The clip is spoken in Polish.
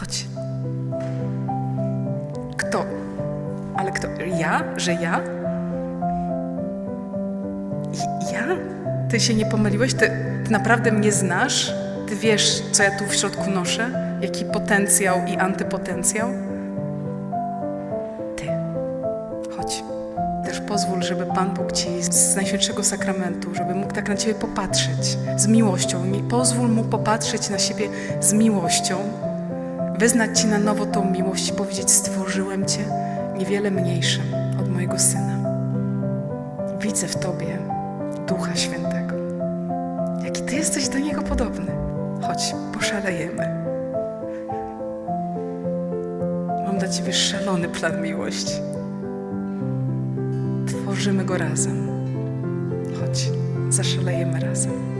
Chodź. Kto? Ale kto? Ja? Że ja? Ja? Ty się nie pomyliłeś? Ty, ty naprawdę mnie znasz? Ty wiesz, co ja tu w środku noszę? Jaki potencjał i antypotencjał? Ty. Chodź. Też pozwól, żeby Pan Bóg Ci z Najświętszego Sakramentu, żeby mógł tak na Ciebie popatrzeć z miłością. Mi- Pozwól Mu popatrzeć na siebie z miłością, wyznać Ci na nowo tą miłość i powiedzieć: Stworzyłem Cię niewiele mniejszym od mojego syna. Widzę w Tobie Ducha Świętego. Jaki Ty jesteś do Niego podobny. Chodź, poszalejemy. Mam dla Ciebie szalony plan miłości. Tworzymy go razem. Chodź, zaszalejemy razem.